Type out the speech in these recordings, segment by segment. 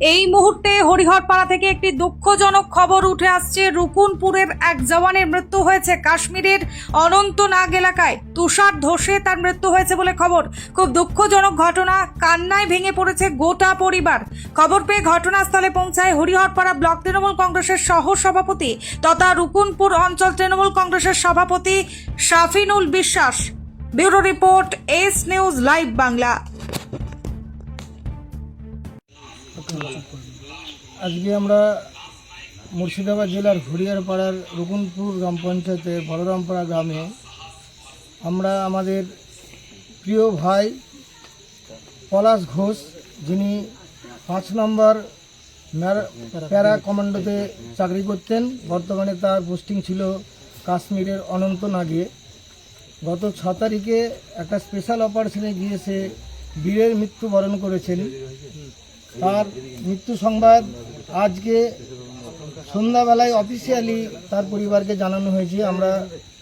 এই মুহূর্তে হরিহরপাড়া থেকে একটি দুঃখজনক খবর উঠে আসছে। রুকুনপুরের এক জওয়ানের মৃত্যু হয়েছে কাশ্মীরের অনন্তনাগ এলাকায়। তুষার ধসে তার মৃত্যু হয়েছে বলে খবর। খুব দুঃখজনক ঘটনা, কান্নায় ভেঙে পড়েছে গোটা পরিবার। খবর পেয়ে ঘটনাস্থলে পৌঁছায় হরিহরপাড়া ব্লক তৃণমূল কংগ্রেসের সহ সভাপতি তথা রুকুনপুর অঞ্চল তৃণমূল কংগ্রেসের সভাপতি Shafinul Biswas. Bureau report, S news, live Bangla. আজকে আমরা মুর্শিদাবাদ জেলার ঘুরিয়ারপাড়ার রুকুনপুর গ্রাম পঞ্চায়েতের বলরামপাড়া গ্রামে আমরা আমাদের প্রিয় ভাই পলাশ ঘোষ, যিনি পাঁচ নম্বর প্যারা কমান্ডোতে চাকরি করতেন। বর্তমানে তার পোস্টিং ছিল কাশ্মীরের অনন্তনাগে। গত ছ তারিখে একটা স্পেশাল অপারেশনে গিয়ে সে বীরের মৃত্যুবরণ করেছেন। তার মৃত্যু সংবাদ আজকে সন্ধ্যাবেলায় অফিসিয়ালি তার পরিবারকে জানানো হয়েছে। আমরা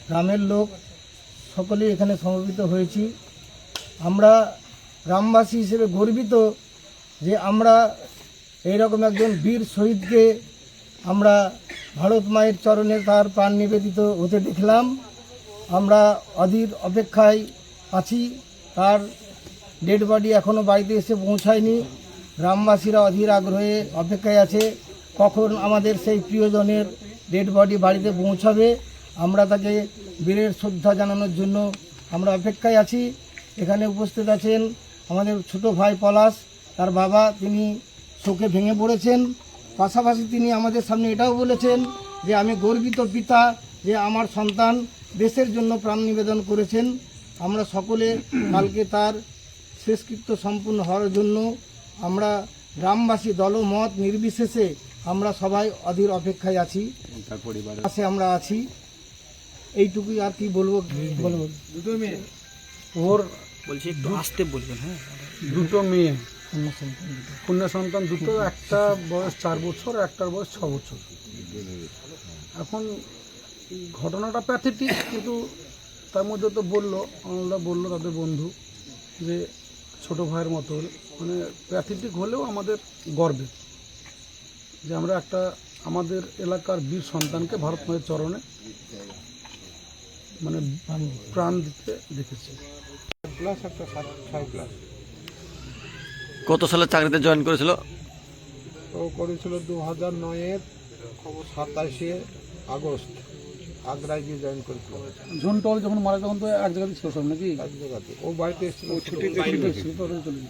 গ্রামের লোক সকলেই এখানে সমবেত হয়েছি। আমরা গ্রামবাসী হিসেবে গর্বিত যে আমরা এইরকম একজন বীর শহীদকে আমরা ভারত মায়ের চরণে তার প্রাণ নিবেদিত হতে দেখলাম। আমরা অধীর অপেক্ষায় আছি। তার ডেড বডি এখনও বাড়িতে এসে পৌঁছায়নি। গ্রামবাসীরা অধীর আগ্রহে অপেক্ষায় আছে, কখন আমাদের সেই প্রিয়জনের ডেড বডি বাড়িতে পৌঁছাবে, আমরা তাকে বীরের শ্রদ্ধা জানানোর জন্য আমরা অপেক্ষায় আছি। এখানে উপস্থিত আছেন আমাদের ছোট ভাই পলাশ, তার বাবা তিনি শোকে ভেঙে পড়েছেন। পাশাপাশি তিনি আমাদের সামনে এটাও বলেছেন যে, আমি গর্বিত পিতা যে আমার সন্তান দেশের জন্য প্রাণ নিবেদন করেছেন। আমরা সকলে কালকে তার শেষকৃত্য সম্পূর্ণ হওয়ার জন্য আমরা গ্রামবাসী দলমত নির্বিশেষে আমরা সবাই অধীর অপেক্ষায় আছি। পাশে আমরা আছি। এইটুকুই আর কি বলব? বলব? দুটো মেয়ে। ওর বলছি একটু আসতে বলবেন হ্যাঁ? দুটো মেয়ে। কন্যা সন্তান দুটো একটা বয়স চার বছর একটার বয়স ছ বছর। এখন ঘটনাটা প্যাথেটিক কিন্তু তার মধ্যে তো বলল আমরা বলল তাদের বন্ধু যে ছোট ভাইয়ের মতো মানে প্যাথেটিক হলেও আমাদের গর্বের যে আমরা একটা আমাদের এলাকার বীর সন্তানকে ভারত মায়ের চরণে মানে প্রাণ দিতে দেখেছি। কত সালে চাকরিতে জয়েন করেছিল? ও করেছিল দু হাজার নয়ের খবর সাতাশে আগস্ট। আগ্রায় গিয়ে জয়েন করেছিল। ঝুনটল যখন মারা তখন তো এক জায়গাতে ছিল সব নাকি? এক জায়গাতে ও বাড়িতে এসেছিল। ছুটি ছুটিতে ছিল, তো ওরা চলে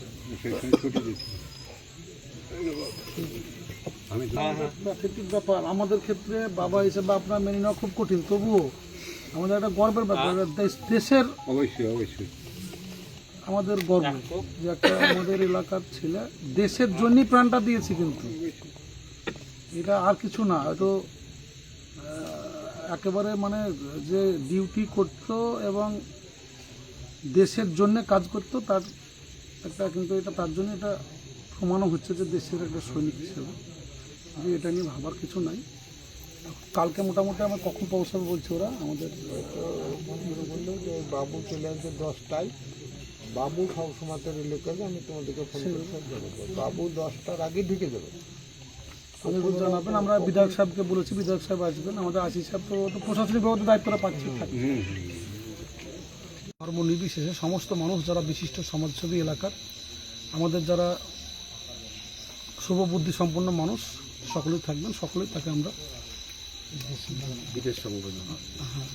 প্রাকৃতিক ব্যাপার। আমাদের ক্ষেত্রে বাবা হিসেবে আপনার মেনে নেওয়া খুব কঠিন। তবুও আমাদের একটা গর্বের ব্যাপার। দেশ- দেশের অবশ্যই অবশ্যই। আমাদের গর্ব। যে একটা আমাদের এলাকার ছেলে দেশের জন্যই প্রাণটা দিয়েছি কিন্তু। এটা আর কিছু না হয়তো একেবারে মানে যে ডিউটি করতো এবং দেশের জন্য কাজ করতো তার একটা কিন্তু এটা তার জন্য এটা প্রমাণও হচ্ছে যে দেশের একটা সৈনিক হিসেবে। যে এটা নিয়ে ভাবার কিছু নাই কালকে মোটামুটি আমার কখন পৌঁছাবে বলছে ওরা আমাদের বলল যে বাবু চলে আসবে দশটায়। বাবু সব সময় তো রিলে করবে আমি তোমাদেরকে ফোন করে বাবু দশটার আগে ঢুকে যাবে। আমাদের জানাবেন। আমরা বিধায়ক সাহেবকে বলেছি, বিধায়ক সাহেব আসবেন। আমাদের আশি সাহেব তো প্রশাসনিকভাবে দায়িত্বটা পাচ্ছি। ধর্ম নির্বিশেষে সমস্ত মানুষ যারা বিশিষ্ট সমাজসেবী এলাকার, আমাদের যারা শুভ বুদ্ধি সম্পন্ন মানুষ, সকলেই থাকবেন, সকলেই তাকে আমরা বিদেশ সংবাদ হ্যাঁ